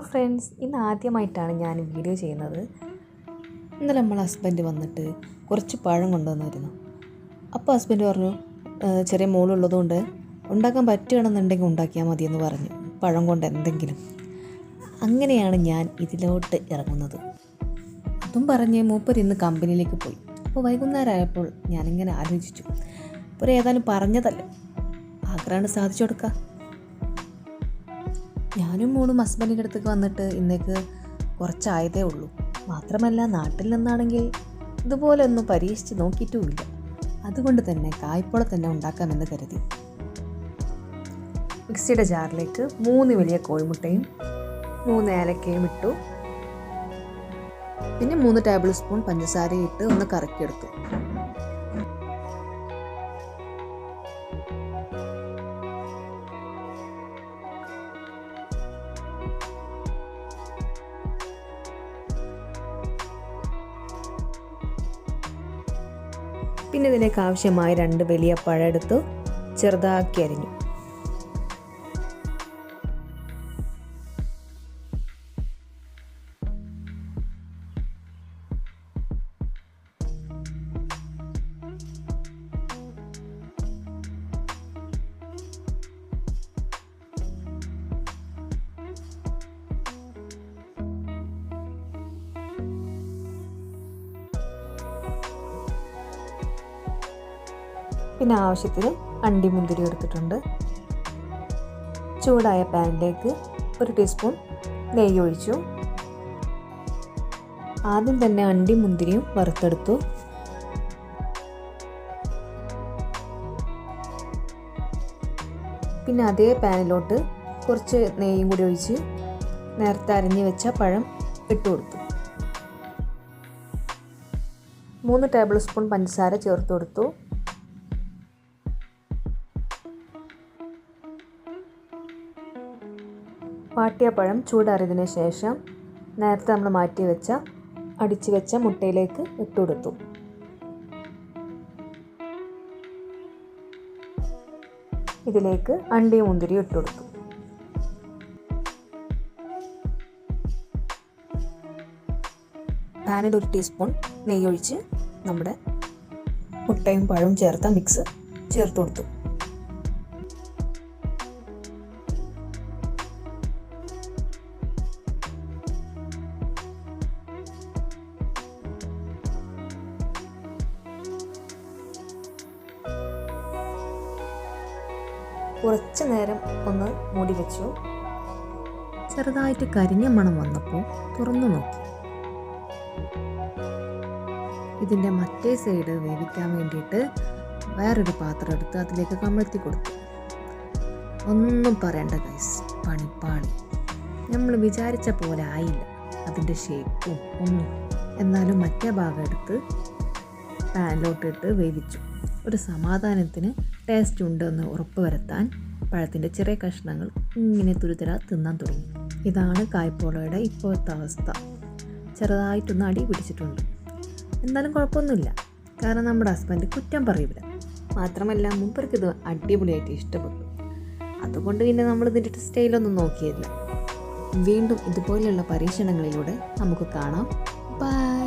Friends ഇന്ന് ആദ്യമായിട്ടാണ് ഞാൻ വീഡിയോ ചെയ്യുന്നത്. ഇന്നലെ നമ്മൾ ഹസ്ബൻഡ് വന്നിട്ട് കുറച്ച് പഴം കൊണ്ടുവന്നിരുന്നു അപ്പോൾ ഹസ്ബൻഡ് പറഞ്ഞു "ഏഹ് ചെറിയ മോളുള്ളതുകൊണ്ട് ഉണ്ടാക്കാൻ പറ്റുകയാണെന്നുണ്ടെങ്കിൽ ഉണ്ടാക്കിയാൽ മതിയെന്ന് പറഞ്ഞു. പഴം കൊണ്ട് എന്തെങ്കിലും. അങ്ങനെയാണ് ഞാൻ ഇതിലോട്ട് ഇറങ്ങുന്നത്. അതും പറഞ്ഞ് മൂപ്പർ ഇന്ന് കമ്പനിയിലേക്ക് പോയി. അപ്പോൾ വൈകുന്നേരമായപ്പോൾ ഞാനിങ്ങനെ ആലോചിച്ചു. ഇപ്പോൾ ഏതാനും പറഞ്ഞതല്ലേ? ആഗ്രഹമാണ് സാധിച്ചു കൊടുക്കുക ഞാനും മോളും ഹസ്ബൻഡിന്റെ അടുത്തേക്ക് വന്നിട്ട് ഇന്നേക്ക് കുറച്ചായതേ ഉള്ളൂ. മാത്രമല്ല നാട്ടിൽ നിന്നാണെങ്കിൽ ഇതുപോലെ ഒന്നും പരീക്ഷിച്ച് നോക്കിയിട്ടുമില്ല. അതുകൊണ്ട് തന്നെ കായ്പോള തന്നെ ഉണ്ടാക്കാമെന്ന് കരുതി. മിക്സിയുടെ ജാറിലേക്ക് മൂന്ന് വലിയ കോഴിമുട്ടയും മൂന്ന് ഏലക്കയും ഇട്ടു. പിന്നെ മൂന്ന് ടേബിൾ സ്പൂൺ പഞ്ചസാരയും ഇട്ട് ഒന്ന് കറക്കിയെടുത്തു. പിന്നെ ഇതിലേക്ക് ആവശ്യമായ രണ്ട് വലിയ പഴം എടുത്തു ചെറുതാക്കി അരിഞ്ഞു. പിന്നെ ആവശ്യത്തിന് അണ്ടിമുന്തിരി എടുത്തിട്ടുണ്ട്. ചൂടായ പാനിലേക്ക് ഒരു ടീസ്പൂൺ നെയ്യ് ഒഴിച്ചു. ആദ്യം തന്നെ അണ്ടി മുന്തിരിയും വറുത്തെടുത്തു. പിന്നെ അതേ പാനിലോട്ട് കുറച്ച് നെയ്യും കൂടി ഒഴിച്ച് നേരത്തെ അരിഞ്ഞ് വെച്ച പഴം ഇട്ട് കൊടുത്തു. മൂന്ന് ടേബിൾ സ്പൂൺ പഞ്ചസാര ചേർത്ത് കൊടുത്തു. വാട്ടിയ ചൂടാറിയതിന് ശേഷം നേരത്തെ നമ്മൾ മാറ്റി വെച്ച അടിച്ചു വെച്ച മുട്ടയിലേക്ക് ഇട്ടുകൊടുത്തു ഇതിലേക്ക് അണ്ടിയും മുന്തിരിയും ഇട്ടുകൊടുത്തു പാനിൽ ഒരു ടീസ്പൂൺ നെയ്യൊഴിച്ച് നമ്മുടെ മുട്ടയും പഴവും ചേർത്ത മിക്സ് ചേർത്ത് കൊടുത്തു. കുറച്ച് നേരം ഒന്ന് മൂടി വെച്ചു. ചെറുതായിട്ട് കരിഞ്ഞ മണം വന്നപ്പോൾ തുറന്നു നോക്കി. ഇതിന്റെ മറ്റേ സൈഡ് വേവിക്കാൻ വേണ്ടിയിട്ട് വേറൊരു പാത്രം എടുത്ത് അതിലേക്ക് കമഴ്ത്തി കൊടുത്തു. ഒന്നും പറയണ്ട ഗൈസ് പണിപ്പാളി നമ്മൾ വിചാരിച്ച പോലെ ആയില്ല. അതിന്റെ ഷേപ്പും ഒന്നും. എന്നാലും മറ്റേ ഭാഗം എടുത്ത് പാനിലോട്ടിട്ട് വേവിച്ചു. ഒരു സമാധാനത്തിന് ടേസ്റ്റ് ഉണ്ടെന്ന് ഉറപ്പ് വരുത്താൻ പഴത്തിന്റെ ചെറിയ കഷ്ണങ്ങൾ ഇങ്ങനെ തുരുതര തിന്നാൻ തുടങ്ങി. ഇതാണ് കായ്പോളയുടെ ഇപ്പോഴത്തെ അവസ്ഥ. ചെറുതായിട്ടൊന്ന് അടി പിടിച്ചിട്ടുണ്ട്. എന്നാലും കുഴപ്പമൊന്നുമില്ല. കാരണം നമ്മുടെ ഹസ്ബൻഡ് കുറ്റം പറയില്ല മാത്രമല്ല മുമ്പർക്ക് ഇത് അടിപൊളിയായിട്ട് ഇഷ്ടപ്പെട്ടു. അതുകൊണ്ട് പിന്നെ നമ്മൾ ഇതിന്റെ സ്റ്റൈലൊന്നും നോക്കിയില്ല വീണ്ടും ഇതുപോലെയുള്ള പരീക്ഷണങ്ങളിലൂടെ നമുക്ക് കാണാം. ബൈ